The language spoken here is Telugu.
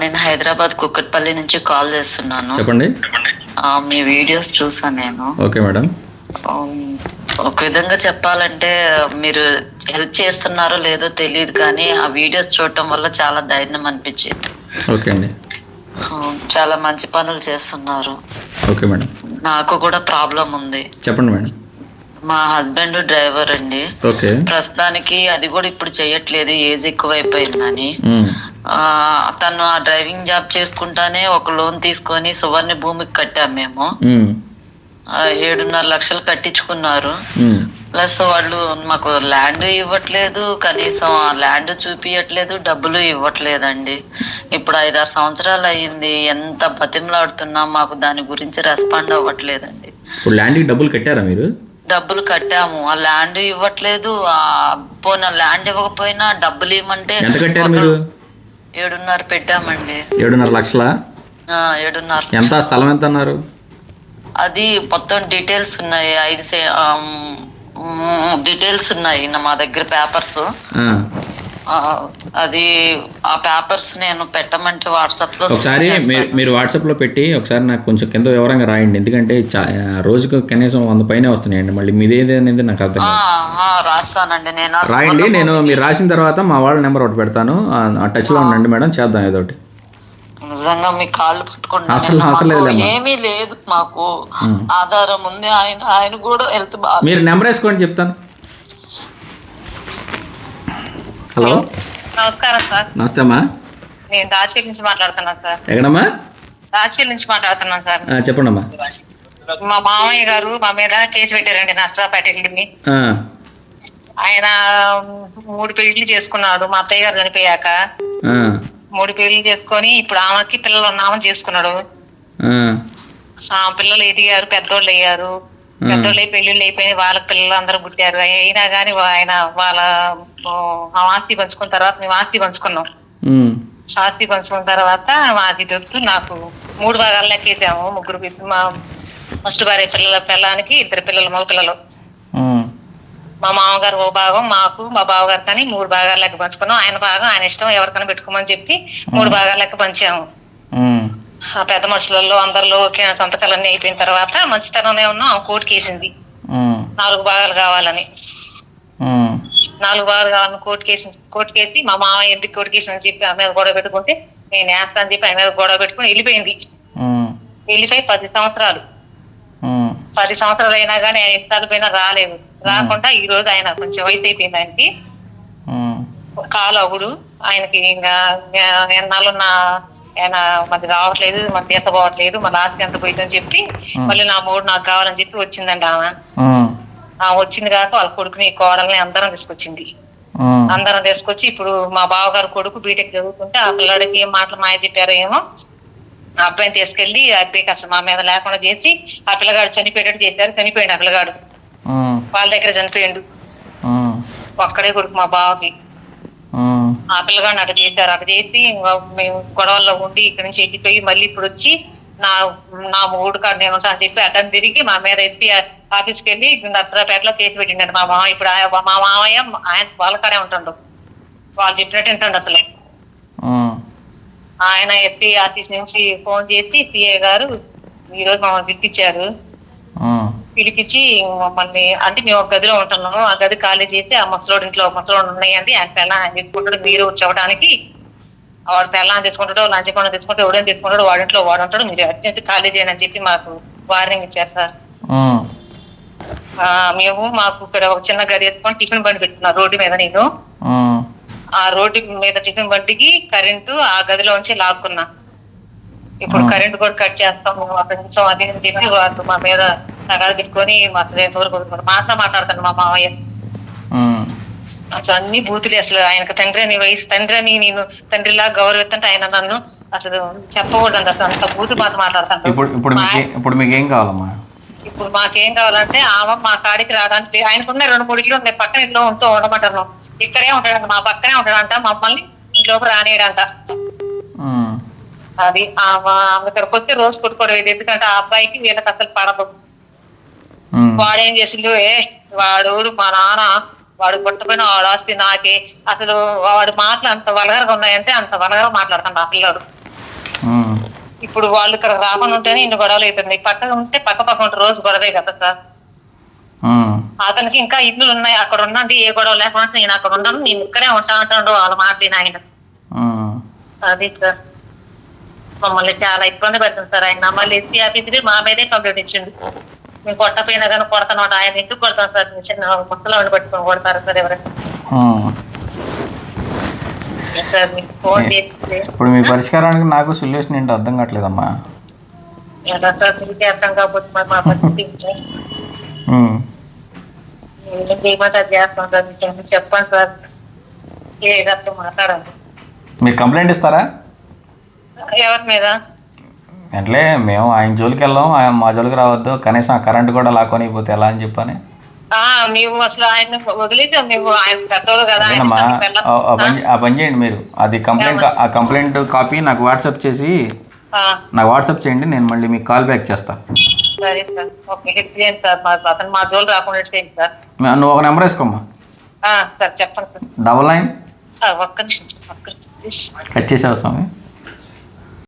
నేను హైదరాబాద్ కుక్కట్పల్లి నుంచి కాల్ చేస్తున్నాను. చెప్పండి. మీ వీడియోస్ చూసాను నేను. Okay madam. ఒక విధంగా చెప్పాలంటే మీరు హెల్ప్ చేస్తున్నారో లేదో తెలియదు కానీ ఆ వీడియోస్ చూడటం వల్ల చాలా ధైర్యం అనిపించింది. ఓకే అండి. చాలా మంచి పనులు చేస్తున్నారు. Okay madam. నాకు కూడా ప్రాబ్లం ఉంది. చెప్పండి మేడం. మా హస్బెండ్ డ్రైవర్ అండి. ప్రస్తుతానికి అది కూడా ఇప్పుడు చేయట్లేదు ఏజ్ ఎక్కువైపోయిందని. మ్మ్. తను ఆ డ్రైవింగ్ జాబ్ చేసుకుంటానే ఒక లోన్ తీసుకొని సువర్ణ భూమికి కట్టాం మేము. ఏడున్నర లక్షలు కట్టించుకున్నారు. ప్లస్ వాళ్ళు మాకు ల్యాండ్ ఇవ్వట్లేదు కనీసం ఆ ల్యాండ్ చూపియట్లేదు డబ్బులు ఇవ్వట్లేదండి. ఇప్పుడు ఐదారు సంవత్సరాలు అయ్యింది ఎంత బతిమలాడుతున్నా మాకు దాని గురించి రెస్పాండ్ అవ్వట్లేదండి. ఇప్పుడు ల్యాండ్కి డబ్బులు కట్టారా మీరు? డబ్బులు కట్టాము. ఆ ల్యాండ్ ఇవ్వట్లేదు ఆ పోయిన ల్యాండ్ ఇవ్వకపోయినా డబ్బులు ఇవ్వమంటే ఏడున్నర పెట్టామండి. ఏడున్నర లక్షల? ఆ, ఏడున్నర ఎంత? స్థలం ఎంత అన్నారు అది మొత్తం డీటెయిల్స్ ఉన్నాయి. ఐదు డీటెయిల్స్ ఉన్నాయి మా దగ్గర పేపర్స్. అది ఆ పేపర్స్ నేను పెట్టమంటే వాట్సాప్లో ఒకసారి మీరు. మీరు వాట్సాప్లో పెట్టి ఒకసారి నాకు కొంచెం కింద వివరంగా రాయండి. ఎందుకంటే రోజుకు కనీసం వంద పైన వస్తున్నాయండి. మళ్ళీ మీది ఏదనేది నాకు అర్థం రాస్తానండి. నేను రాయండి. నేను మీరు రాసిన తర్వాత మా వాళ్ళ నెంబర్ ఒకటి పెడతాను. ఆ- ఆ టచ్లో ఉండండి మేడం. చేద్దాం ఏదో ఒకటి నిజంగా మీ కాళ్ళు అసలు-. ఏమీ లేదు. మాకు. ఆధారం ఉంది. ఆయన ఆయన కూడా హెల్త్ బాగా మీరు నెంబర్ వేసుకోండి చెప్తాను. హలో. నమస్కారం సార్. నమస్తే అమ్మా నేను దాచిపల్లి నుంచి మాట్లాడుతున్నాను సార్. ఎక్కడమ్మా? దాచిపల్లి నుంచి మాట్లాడుతున్నాను సార్. చెప్పండి అమ్మా మా మామయ్య గారు మా మీద కేసు పెట్టారండి ఆ, ఆయన మూడు పెళ్ళి చేసుకున్నాడు. మా అత్తయ్య గారు చనిపోయాక మూడు పెళ్ళి చేసుకొని ఇప్పుడు ఆమెకి పిల్లలు ఉన్నామని చేసుకున్నాడు. ఆ, ఆ పిల్లలు ఎదిగారు పెద్దోళ్ళు అయ్యారు. పెద్దోళ్ళు అయి పెళ్ళిళ్ళు అయిపోయి వాళ్ళ పిల్లలు అందరూ పుట్టారు. అయినా కానీ ఆయన వాళ్ళ ఆ ఆస్తి పంచుకున్న తర్వాత మేము ఆస్తి పంచుకున్నాం. ఆస్తి పంచుకున్న తర్వాత మాది దొరుకుతూ నాకు మూడు భాగాలు లెక్కేసాము. ముగ్గురు మా ఫస్ట్ భార్య పిల్లల పిల్లానికి ఇద్దరు పిల్లలు మగ పిల్లలు. మా మామగారు ఓ భాగం మాకు మా బావగారు కానీ మూడు భాగాలు లెక్క పంచుకున్నాం. ఆయన భాగం ఆయన ఇష్టం ఎవరికైనా పెట్టుకోమని చెప్పి మూడు భాగాలు లెక్క పంచాము. ఆ పెద్ద మనుషులలో అందరిలో సంతకాలన్నీ అయిపోయిన తర్వాత మంచితనంలో ఉన్నాం. ఆమె కోర్టుకి వేసింది ఉమ్, నాలుగు భాగాలు కావాలని. నాలుగు భాగాలు కావాలని కోర్టు కేసి కోర్టు కేసి మా మామ ఎందుకు కోర్టు కేసు అని చెప్పి ఆమె మీద గొడవ పెట్టుకుంటే నేను వేస్తా అని చెప్పి ఆయన మీద గొడవ పెట్టుకుని వెళ్ళిపోయింది. వెళ్ళిపోయి పది సంవత్సరాలు. పది సంవత్సరాలు అయినా కానీ ఆయన ఎన్నిసార్లు పోయినా రాలేదు. రాకుండా ఈ రోజు ఆయన కొంచెం వయసు అయిపోయింది ఆయనకి. కాలు అవుడు. ఆయనకి ఇంకా ఎన్నాళ్ళు నా ఆయన మరి రావట్లేదు మన తీసపోవట్లేదు మన ఆస్తి ఎంత పోయిందని చెప్పి మళ్ళీ నా మూడు నాకు కావాలని చెప్పి వచ్చిందండి ఆమె. ఆమె వచ్చింది కాక వాళ్ళ కొడుకుని కోడల్ని అందరం తీసుకొచ్చింది. అందరం తీసుకొచ్చి ఇప్పుడు మా బావగారు కొడుకు బీటెక్ చదువుతుంటే ఆ పిల్లాడికి ఏం మాటలు మాయ చెప్పారో ఏమో ఆ అబ్బాయిని తీసుకెళ్ళి ఆ అబ్బాయికి అసలు మా మీద లేకుండా చేసి ఆ పిల్లగాడు చనిపోయేటట్టు చేశారు. చనిపోయాడు ఆ పిల్లగాడు. వాళ్ళ దగ్గర చనిపోయాడు. ఒక్కడే కొడుకు మా బావకి. ఆ. పిల్లగాడిని అటు చేశారు. అటు చేసి మేము గొడవల్లో ఉండి ఇక్కడి నుంచి వెళ్ళిపోయి మళ్ళీ ఇప్పుడు వచ్చి నా నా మూడు కాడు నేను అని చెప్పి అడ్డం తిరిగి మా మీద ఎస్పీ ఆఫీస్కి వెళ్ళి నర్సరాపేటలో కేసు పెట్టిండండి మా మామ. ఇప్పుడు మా మామయ్య ఆయన వాళ్ళ కాడే ఉంటుండు. వాళ్ళు చెప్పినట్టు వింటుండు అసలు. ఆయన ఎస్పీ ఆఫీస్ నుంచి ఫోన్ చేసి సిఏ గారు ఈ రోజు మమ్మల్ని పిలిపించారు. పిలిపించి మమ్మల్ని అంటే మేము ఒక గదిలో ఉంటున్నాము. ఆ గది ఖాళీ చేసి ఆ ముసలోడి ఇంట్లో ముసలోడు ఉన్నాయండి. ఆయన పిల్ల ఆయన తీసుకుంటాడు మీరు చెప్పడానికి వాడు పిల్లని తీసుకుంటాడు లంచ్ పండు తీసుకుంటాడు ఎవడైనా తీసుకుంటాడు వాడింట్లో వాడు ఉంటాడు మీరు అర్జెంట్ ఖాళీ చేయండి అని చెప్పి మాకు వార్నింగ్ ఇచ్చారు సార్. మేము మాకు ఇక్కడ ఒక చిన్న గది వేసుకొని టిఫిన్ బండి పెట్టుకున్నాం రోడ్డు మీద నేను. ఆ. రోడ్డు మీద టిఫిన్ బండికి కరెంటు ఆ గదిలోంచి లాక్కున్నా. ఇప్పుడు కరెంట్ కూడా కట్ చేస్తాం నుంచి అది అని చెప్పి వాళ్ళు మా మీద నగాలు పెట్టుకొని మా మాతో మాట్లాడతాను మా మామయ్య అసలు అన్ని బూతులే. అసలు ఆయనకు తండ్రి అని వయసు తండ్రి అని నేను తండ్రిలా గౌరవిస్తుంటే ఆయన నన్ను అసలు చెప్పకూడదు అసలు అంత బూతు మాట మాట్లాడతాను ఇప్పుడు ఇప్పుడు మీకు ఇప్పుడు మీకు ఏం కావాలమ్మా? ఇప్పుడు మాకేం కావాలంటే ఆమె మా కాడికి రావడానికి ఆయనకున్న రెండు మూడు ఇల్లు ఉన్నాయి. పక్కన ఇంట్లో ఉంటూ ఉండమంటారు. ఇక్కడే ఉంటాడంట మా పక్కనే ఉంటాడంట. మమ్మల్ని ఇంట్లోకి రానియడంట. అది ఆమె ఆమె దగ్గరకు వచ్చి రోజు కొట్టుకోవడం ఇది. ఎందుకంటే ఆ అబ్బాయికి వీళ్ళకి అసలు పడదు. వాడేం చేసిండు? ఏ వాడు మా నాన్న వాడు పుట్టపోయిన వాడు ఆస్తి నాకే అసలు వాడు మాటలు అంత వలగరగా ఉన్నాయంటే అంత వలగర మాట్లాడతాడు ఆ పిల్లడు. ఇప్పుడు వాళ్ళు ఇక్కడ రాకుండా ఉంటేనే ఇన్ని గొడవలు అవుతుంది పక్కన ఉంటే పక్క పక్క ఉంటే రోజు గొడవే కదా సార్. అతనికి ఇంకా ఇల్లులు ఉన్నాయి అక్కడ ఉన్నది ఏ గొడవ లేకుండా నేను అక్కడ ఉన్నాను నేను ఇక్కడే ఉంటా అంటాడు వాళ్ళ మాటలు ఆయన. అది సార్. మమ్మల్ని చాలా ఇబ్బంది పెడుతుంది సార్ ఆయన. మళ్ళీ ఎస్పీ ఆఫీసర్ మా మీదే కంప్లైంట్ ఇచ్చిండు. మేము కొట్టపోయినా కానీ కొడతాను. ఆయన ఎందుకు కొడతాం సార్? మీ చిన్న ముసలాన్ని పట్టుకొని కొడతారు సార్ ఎవరైనా. ఇప్పుడు మీ పరిష్కారానికి నాకు సొల్యూషన్ ఏంటో అర్థం కావట్లేదమ్మా. ఎలా సార్ మీకే అర్థం కాకపోతే మరి మా పరిస్థితి చేస్తాం సార్ మీకు చెప్పండి సార్. ఏ అర్థం మాట్లాడండి మీరు కంప్లైంట్ ఇస్తారా? ఎవరి మీద? అంటే మేము ఆయన జోలికి వెళ్ళాం ఆయన మా జోలికి రావద్దు కనీసం ఆ కరెంట్ కూడా లాక్కొని పోతే ఎలా అని చెప్పని. మేము అసలు ఆయన వదిలేసాం మేము కదా ఆ- పని చేయండి మీరు. అది కంప్లైంట్ ఆ కంప్లైంట్ కాపీ నాకు వాట్సాప్ చేసి నాకు వాట్సాప్ చేయండి నేను మళ్ళీ మీకు కాల్ బ్యాక్ చేస్తాను సరే సార్ ఓకే హెల్ప్ చేయండి సార్ మా అతను మా జోలు రాకుండా చేయండి సార్. నువ్వు ఒక నెంబర్ వేసుకోమ్మా. సార్ చెప్పండి సార్. డబల్ నైన్ ఒక్క నిమిషం ఒక్క నిమిషం కట్ చేసావు స్వామి?